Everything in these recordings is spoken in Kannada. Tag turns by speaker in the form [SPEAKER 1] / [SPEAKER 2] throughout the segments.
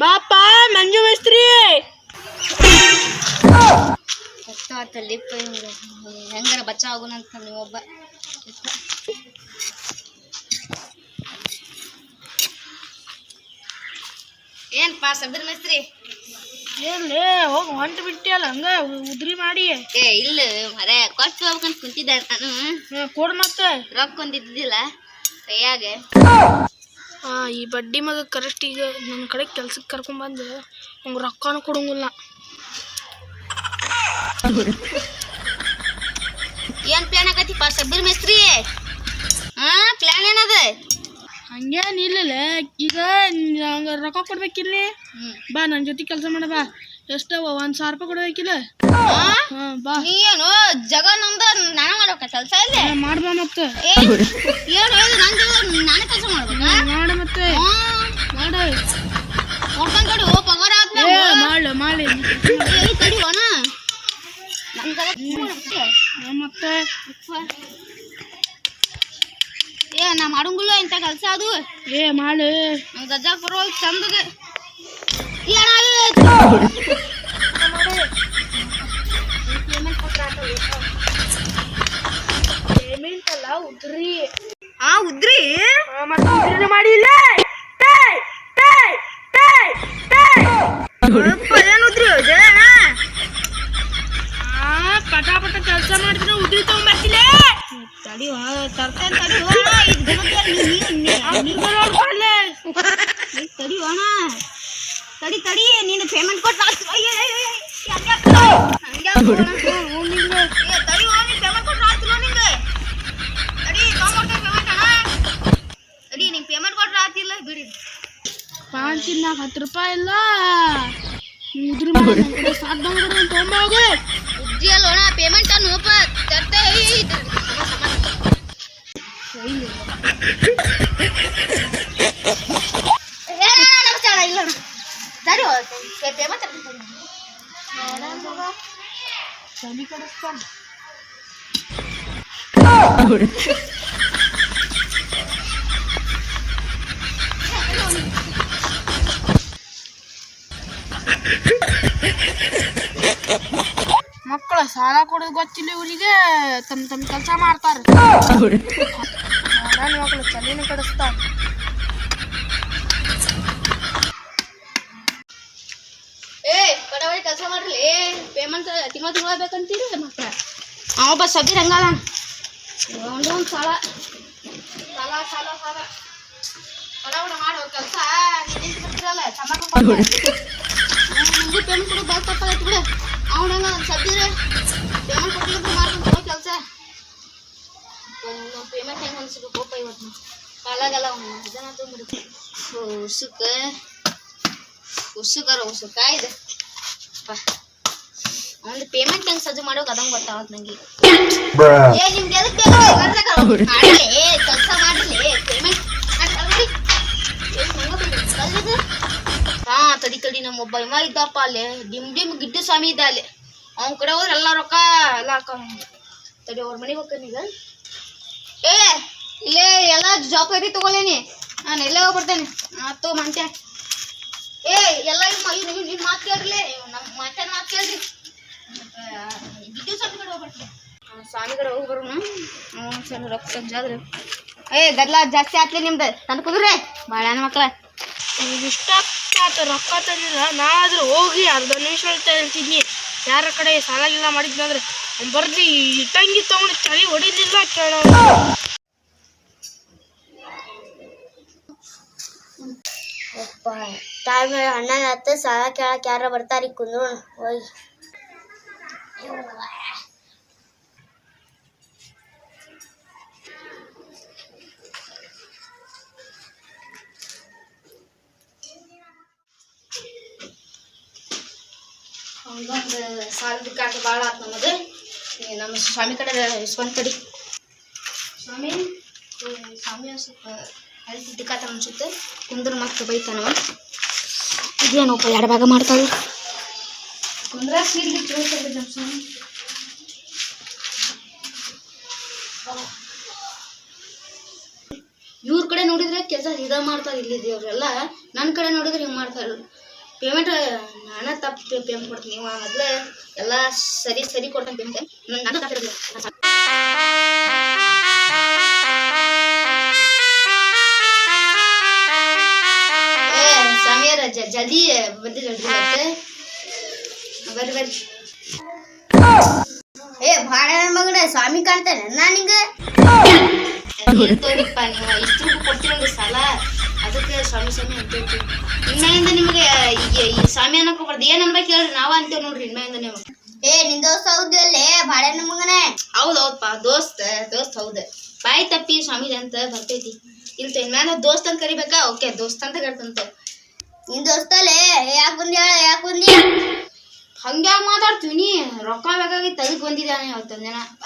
[SPEAKER 1] ಬಾಪ ಮಂಜು ಮೇಸ್ತ್ರಿ!
[SPEAKER 2] ಲಿಪ್ ಹೆಂಗಾರ ಬಚಾವ್ ನೀವು ನೀವೊಬ್ಬ ಏನ್ಪಾ ಸಬ್ರ ಮೇಸ್ತ್ರಿ?
[SPEAKER 1] ಏನ್ಲೇ ಹೋಗಿ ಹೊಂಟು ಬಿಟ್ಟಿಯಲ್ಲ ಹಂಗ ಉದ್ರಿ ಮಾಡಿ.
[SPEAKER 2] ಏ ಇಲ್ಲ ಮರ ಕೊಟ್ಟು ಹೋಗ್ಬೇಕಂತ ಕುಂತಿದ್ದೆ ನಾನು.
[SPEAKER 1] ಕೊಡ್ ಮತ್ತೆ.
[SPEAKER 2] ರೊಕ್ಕ ಕೊಂದಿದ್ದಿಲ್ಲ ಕೈಯಾಗ.
[SPEAKER 1] ಆ, ಈ ಬಡ್ಡಿ ಮಗ ಕರೆಕ್ಟ್ ಈಗ ನನ್ನ ಕಡೆ ಕೆಲ್ಸಕ್ಕೆ ಕರ್ಕೊಂಡ್ಬಂದು ಅವ್ಗೆ ರೊಕ್ಕನೂ ಕೊಡಂಗಿಲ್ಲ.
[SPEAKER 2] ಏನ್ ಪ್ಲಾನ್ ಆಗತ್ತಿಪ್ಪ ಸಬ್ಬೀರ್ ಮೇಸ್ತ್ರಿ? ಹಾ ಪ್ಲಾನ್ ಏನದ?
[SPEAKER 1] ಹಂಗೇನ್ ಇಲ್ಲ ಈಗ ರೊಕ್ಕ ಕೊಡ್ಬೇಕಿಲ್ಲಿ? ಬಾ ನನ್ನ ಜೊತೆ ಕೆಲಸ ಮಾಡ ಬಾ. ಎಷ್ಟವ ಒಂದ್ ಸಾವಿರ ರೂಪಾಯಿ ಕೊಡ್ಬೇಕಿಲ್ಲ? ಹಾ? ಬಾ.
[SPEAKER 2] ಏನು ಜಗ ನಮ್ದ ನಾನ ಮಾಡ್ಬೇಕ ಕೆಲಸ ಇಲ್ಲ?
[SPEAKER 1] ಹಾ, ಮಾಡ್ಬಾ ಮತ್ತೆ.
[SPEAKER 2] ಏನು ಹೇಳು ನನ್ ಜಗ ನಾನೇ ಕೆಲಸ ಮಾಡ್ಬೇಕಾ
[SPEAKER 1] ಮಾಡ ಮತ್ತೆ ಮಾಡ
[SPEAKER 2] ಕೊಡ್ತಾನ್ ತಡಿ ಓ ಪಗಾರ
[SPEAKER 1] ಏ
[SPEAKER 2] ಆದ್ಮೇಲೆ
[SPEAKER 1] ಮಾಡು ಮಾಡಿ
[SPEAKER 2] ಏ ತಡಿ ಅಣ್ಣ ನನ್ ಜಗ
[SPEAKER 1] ಮತ್ತೆ
[SPEAKER 2] ಏ ನಾ ಮಾಡಂಗಿಲ್ಲ ಇಂಥ ಕೆಲಸ ಅದು.
[SPEAKER 1] ಏ ಮಾಡು.
[SPEAKER 2] ನಂಗೆ ಗಜ್ಜಾ ಬರೋಲ್ ಚಂದದ ಏನ
[SPEAKER 1] ಪೇಮೆಂಟ್ ಅಲ್ಲ ಉದ್ರಿ.
[SPEAKER 2] ಆ ಉದ್ರಿ
[SPEAKER 1] ಮತ್ತೆ ಮಾಡಿಲ್ಲ ಟೈ, ಟೈ, ಟೈ, ಟೈ.
[SPEAKER 2] ಏನು ಉದ್ರಿ
[SPEAKER 1] ಆ, ಪಟ ಪಟ ಕೆಲಸ ಮಾಡಿದ್ರೆ ಉದ್ರಿ ತಗೊಂಬರ್ತಿಲ್ಲ
[SPEAKER 2] ತಡಿ ತಡಿ ನೀನು ಪೇಮೆಂಟ್ ಕೊಟ್ಟು ಪೇಮೆಂಟ್ ಕೊಟ್ರೆ ಆಗ್ತಿಲ್ಲ ಬಿಡಿ.
[SPEAKER 1] ಪಾನ್ ತಿನ್ನಾಕ ಹತ್ತು ರೂಪಾಯಿ ಇಲ್ಲ. ಮಾಡಿ ಸಾಧ್ಯ ತೊಗೊಂಬೋಗು
[SPEAKER 2] ಉಜ್ಜಿ ಅಲ್ಲೋಣ ಪೇಮೆಂಟ್ ಅನ್ನು ತರ್ತೆ ಇಲ್ಲ ಸರಿ ಪೇಮೆಂಟ್
[SPEAKER 1] ತಲೆ ಕಡಿಸ್ತಾನ ಮಕ್ಕಳ ಸಾಲ ಕೊಡೋದು ಗೊತ್ತಿಲ್ಲ ಇವರಿಗೆ. ತಮ್ಮ ತಮ್ಮ ಕೆಲಸ ಮಾಡ್ತಾರೆ. ನಾನು ಮಕ್ಕಳು ತಲೆನ ಕಡಿಸ್ತಾರ
[SPEAKER 2] ಏ ಬಡವಳಿ ಕೆಲಸ ಮಾಡ್ರಿ. ಪೇಮೆಂಟ್ ತಿಂಗಳ ತಿಂಗಳ ಬೇಕಂತೀರಿ ಮಕ್ಕಳ ಅವ ಬಸ್ ಸದ್ಯ ಹಂಗಲ್ಲ ಒಂದೊಂದು ಒಂದು ಸಾಲ. ಸಾಲ ಸಾಲ ಸಾಲ. ಬಡವಡ ಮಾಡೋ ಕೆಲಸ. ನಿಂತಿರ್ತಿರಲ್ಲ ನಿಮಗೂ ಪೇಮೆಂಟ್ ಕೊಡೋದು ಬಾಳ್ ತಪ್ಪಾಗೈತಿ ಬಿಡು. ಅವ್ನ ಹಂಗ ಸದ್ಯ ಪೇಮೆಂಟ್ ಕೊಟ್ಟಿಲ್ಲ ಮಾಡ್ಕೊಂಡು ಕೆಲಸ. ಪೇಮೆಂಟ್ ಹೆಂಗೆ ಅನ್ಸಿದ್ರು ಕೋಪ ಇವತ್ತು. ಕಾಲಾಗಲ್ಲ ಅವ್ನು. ಉಸುಕರ ಅವ್ನು ಪೇಮೆಂಟ್ ಹೆಂಗ್ ಸಜ್ಜು ಮಾಡೋಕೆ ಅದಂಗೆ ಗೊತ್ತಾವತ್ ನಂಗೆ. ಏ ನಿಮ್ಗೆ ಎದಕ್ಕೆ ಕೆಲಸ ಮಾಡಲಿ ಪೇಮೆಂಟ್ ಹಾ ತಡಿ ತಡಿ ನಮ್ಮ ಒಬ್ಬ ಇವ ಇದ್ದಪ್ಪ ಅಲ್ಲಿ. ಡಿಮ್ ಡಿಮ್ ಗಿಡ್ಡು ಸ್ವಾಮಿ ಇದ್ದ ಅಲ್ಲಿ. ಅವ್ನ ಕಡೆ ಹೋದ್ರೆ ಎಲ್ಲ ರೊಕ್ಕ ಎಲ್ಲ ತಡಿ, ಅವ್ರ ಮನೆಗೆ ಹೋಗ್ತಾನೀಗ ಏ, ಇಲ್ಲೇ ಎಲ್ಲ ಜವಾಬ್ದಾರಿ ತಗೊಳ್ಳೇನಿ ನಾನು ಎಲ್ಲೇ ಹೋಗ್ಬಿಡ್ತೇನೆ. ಆತು ಮಂಟ್ಯ ಏ, ಎಲ್ಲ ನಿನ್ನ ಮಾತು ಕೇಳ್ರಿ. ನಮ್ಮ ಮಾತಾಡ ಮಾತು ಕೇಳ್ರಿ. ಗಿಡ್ಡು ಸ್ವಾಮಿ ಕಡೆ ಹೋಗ್ಬಿಡ್ತೀನಿ ಸ್ವಾಮಿ ಕಡೆ ಹೋಗಿ ಬರೋಣ ರೊಕ್ಕ ಸಂಜಾದ್ರೆ ಏ, ಗದ್ಲ ಜಾಸ್ತಿ ಆತ್ಲಿ ನಿಮ್ದು. ತಂದು ಕುದುರೆ. ಭಾಳ ಮಕ್ಳ
[SPEAKER 1] ಇಷ್ಟ ಆತ ರೊಕ್ಕ ತಂದಿಲ್ಲ ನಾ ಆದ್ರೆ ಹೋಗಿ ಅರ್ಧ ನಿಮಿಷ ಹೇಳ್ತಿದ್ನಿ ಯಾರ ಕಡೆ ಸಾಲ ಗಿಲ್ಲ ಮಾಡಿದ್ನಂದ್ರೆ ಬರ್ಲಿ ಇಟ್ಟಂಗಿ ತಗೊಂಡು ತಲೆ ಹೊಡಿಲಿಲ್ಲ ಕೇಳ
[SPEAKER 2] ಟೈಮ್ ಅಣ್ಣನ ಹತ್ತು ಸಾಲ ಕೇಳಕ್ಕೆ ಯಾರ ಬರ್ತಾರಿ ಕುಂದ್ರು ಹೋಗಿ. ಹಂಗೊಂದು ಸಾಲದ ಕಾಟ ಭಾಳ ಆತು ನಮ್ಮದು ನಮ್ಮ ಸ್ವಾಮಿ ಕಡೆ ಇಸ್ಕೊಂಡು ಕಡಿ. ಸ್ವಾಮಿ ಸ್ವಾಮಿ ಸ್ವಲ್ಪ ಹೆಲ್ತ್ ದಿಕ್ಕಾತ ಅನ್ಸುತ್ತೆ. ಕುಂದ್ರ ಮತ್ತೆ ಬೈತಾನ ಇದೇನಪ್ಪ ಎರಡು ಭಾಗ ಮಾಡ್ತಾವೆ ಕುಂದ್ರ ಸೀಲ್ ಬಿಟ್ಟು ನಮ್ಮ ಸ್ವಾಮಿ. ಇವ್ರ ಕಡೆ ನೋಡಿದ್ರೆ ಕೆಲಸ ಇದ ಮಾಡ್ತಾರೆ ಇಲ್ಲಿ ದೇವ್ರೆಲ್ಲ. ನನ್ನ ಕಡೆ ನೋಡಿದ್ರೆ ಹಿಂಗೆ ಮಾಡ್ತಾರೆ ಪೇಮೆಂಟ್ ನಾನ ತಪ್ಪು ಪೇಮೆಂಟ್ ಕೊಡ್ತೀನಿ ಇವ ಮೊದ್ಲು ಎಲ್ಲ ಸರಿ ಸರಿ ಕೊಡ್ತಾನೆ ಪೇಮೆಂಟ್ ನಂಗೆ ನಾನು ತಪ್ಪಿರಲಿಲ್ಲ ಏ ಸಮೀರ ಜ- ಜಲ್ದಿ ಬಂದಿಲ್ಲ ಮತ್ತೆ ಬರ್ರಿ ಬರ್ರಿ ಏ ಭಾಳ ಮಗನ ಸ್ವಾಮಿ ಕಾಣ್ತಾನೆ ನಾನಿಂಗ ತೋರಿಪ್ಪ ನೀವು ಇಷ್ಟು ರೂಪಾಯಿ ಕೊಡ್ತೀರಲ್ರಿ ಸಾಲ ಅದಕ್ಕೆ ಸ್ವಾಮಿ ಸ್ವಾಮಿ ಅಂತೈತಿ ಇನ್ಮೇಲಿಂದ ನಿಮಗೆ ಈಗ ಈ ಸ್ವಾಮಿ ಅನ್ನಕ್ಕೆ ಬರ್ದು ಏನ್ ಅನ್ಬೇಕು ಹೇಳ್ರಿ ನಾವ ಅಂತೀವಿ ನೋಡ್ರಿ ಇನ್ಮೇಲಿಂದ ನೀವು ಏ ನಿನ್ ದೋಸ್ತ ಹೌದಲ್ಲೇ ಬಾಳೆ ನಮಗನೇ ಹೌದು ಹೌದಪ್ಪ ದೋಸ್ತ ದೋಸ್ತ್ ಹೌದು. ಬಾಯಿ ತಪ್ಪಿ ಸ್ವಾಮಿ ಅಂತ ಬರ್ತೈತಿ. ಇಲ್ತ ಇನ್ಮೇಲೆ ದೋಸ್ತ ಅಂತ ಕರಿಬೇಕಾ? ಓಕೆ ದೋಸ್ತ ಅಂತ ಕರ್ತಂತ. ನಿನ್ ದೋಸ್ತಲ್ಲೇ ಯಾಕೆ ಬಂದಿ ಹೇಳ ಯಾಕೆ ಬಂದಿ ಹಂಗ್ಯಾಗ ಮಾತಾಡ್ತೀವಿ ನೀ? ರೊಕ್ಕ ಬೇಕಾಗಿ ಅದಕ್ಕೆ ಬಂದಿದ್ದಾನೆ ಅವತ್ತು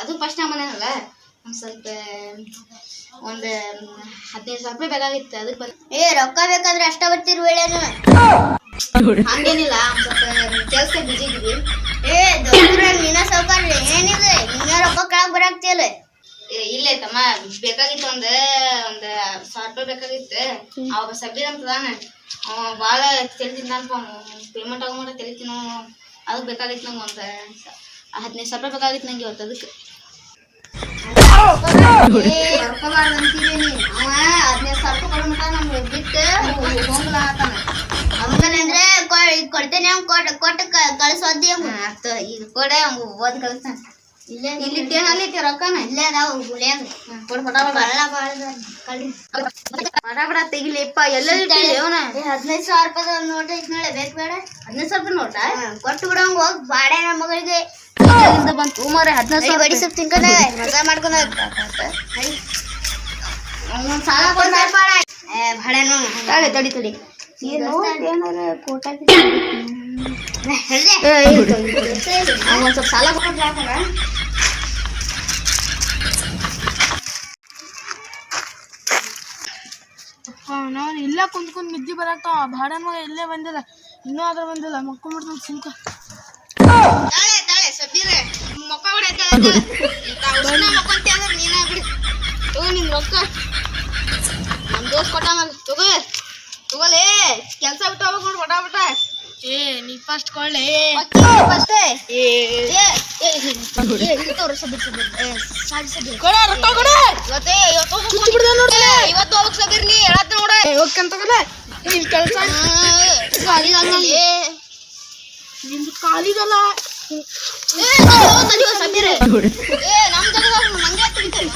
[SPEAKER 2] ಅದು ಫಸ್ಟ್ ಅಲ್ಲ ಒಂದು ಸ್ವಲ್ಪ ಒಂದು ಹದಿನೈದು ಸಾವಿರ ರೂಪಾಯಿ ಬೇಕಾಗಿತ್ತು. ಅದಕ್ಕೆ ಬಂದ ಏ ರೊಕ್ಕ ಬೇಕಾದ್ರೆ ಅಷ್ಟ ಬರ್ತಿರು ವೇಳೆನು ಹಂಗೇನಿಲ್ಲ ಕೆಲ್ಸ ಬಿಜಿ ಇದೀವಿ ಏ ದೊಡ್ಡ ನೀನ ಸಾವುಕಾರ ಏನಿದೆ? ನಿನ್ನ ರೊಕ್ಕ ಕೆಳಗ್ ಬರಾಕ್ತಿಯಲ್ಲ? ಇಲ್ಲೇ ತಮ್ಮ ಬೇಕಾಗಿತ್ತು ಒಂದ್ ಒಂದ್ ಸಾವಿರ ರೂಪಾಯಿ ಬೇಕಾಗಿತ್ತು. ಅವಾಗ ಸಬ್ಬೀರ್ ಅಂತ ಬಾಳ ಭಾಳ ತಲೆ ಪೇಮೆಂಟ್ ಆಗೋ ಮಾಡ ತಲೆ ತಿನ್ನೋ ಅದಕ್ಕೆ ಬೇಕಾಗಿತ್ತು ನಂಗೆ ಒಂದು ಹದಿನೈದು ಸಾವಿರ ರೂಪಾಯಿ ಬೇಕಾಗಿತ್ತು ನಂಗೆ ಇವತ್ತು ಅದಕ್ಕೆ. ಅವ ಹದಿನೈದು ಸಾವಿರ ರೂಪಾಯಿ ಕೊಡೋ ಮಟ ನಮ್ಗೆ ಬಿಟ್ಟು ಹೋಗ್ಲ ಆತಾನ ಹಂಗಲ್ಲ ಅಂದ್ರೆ ಕೊಡ್ತೇನೆ ಅವ್ನು ಕೊಟ್ಟು ಕೊಟ್ಟು ಕಳಿಸೋದಿ ಆತ ಈಗ ಕೊಡೆ ಅವ್ನು ಓದ್ ಕಳಿಸ್ತಾನೆ ಇಲ್ಲೇ ಇಲ್ಲಿ ರೊಕ್ಕನ ಇಲ್ಲೇ ಅದಾವ ಗುಳಿಯಾಗ ಕೊಡು ಪಟ ಬಡ ಬಡ ತೆಗಿಲಿಪ್ಪ ಎಲ್ಲ ಅವನ ಹದಿನೈದು ಸಾವಿರ ರೂಪಾಯಿ ನೋಟ ಐತ್ ನೋಡ ಬೇಕು ಬೇಡ ಹದಿನೈದು ಸಾವಿರ ರೂಪಾಯಿ ನೋಟ ಕೊಟ್ಟು ಬಿಡ ಹಂಗ ಬಾಡೆ ನಮ್ಮ ಮಗಳಿಗೆ ಬಂತು ಮಾರೆ ಹದಿನೈದು ಸಾವಿರ ಬಡಿ ಸ್ವಲ್ಪ ತಿನ್ಕೊಂಡ ಮಜಾ ಮಾಡ್ಕೊಂಡ ಅವ್ನು ಸಾಲ ಕೊಡ್ತಾರೆ. ಬಾಡ ತಡಿ ತಡಿ ಒಂದು ಸ್ವಲ್ಪ ಸಾಲ
[SPEAKER 1] ನಾನು ಇಲ್ಲ ಕುಂತ್ಕೊಂಡ್ ನಿದ್ದೆ ಬರತ್ತಾವ ಭಾಡನ್ ಮಗ ಇಲ್ಲೇ ಬಂದಿಲ್ಲ. ಇನ್ನೂ ಆದ್ರೆ ಬಂದಿಲ್ಲ.
[SPEAKER 2] ತಾಳೆ ಸಬ್ಬೀರೆ ಮೊಕ್ಕ ಹೊಡೆಯತ್ತೆ ಮಕ್ಕೊಂತಿ ನೀನ ಬಿಡು ಓ ನಿನ್ ರೊಕ್ಕ ನಮ್ ದೋಸ್ ಕೊಟ್ಟ ತಗೋ ತಗೋಲೇ ಕೆಲಸ ಬಿಟ್ಟು ಹೋಗ್ಬೇಕು ನೋಡು ಬಟ ಬಟ
[SPEAKER 1] ಏ ನೀ ಫಸ್ಟ್ ಕೊಳ್ಳೆ
[SPEAKER 2] ಫಸ್ಟೇ
[SPEAKER 1] ಏ? ಕೊಡ
[SPEAKER 2] ಇವತ್ತೇ ಹೋಗಕ್ ಸಬೀರ್ ನೀ ಹೇಳತ್ ನೋಡ.
[SPEAKER 1] ಏ ಹೋಗ್ಕಂತ ತಗೋಲೆ ನಿನ್ ಕೆಲಸ ನಿಂದು ಕಾಲಿಗಲ್ಲ
[SPEAKER 2] ಸಬೀರ್. ಏ ನಮ್ ಜಾಗದಾಗ ನಂಗೆ ತಿಳಿತಾರೆ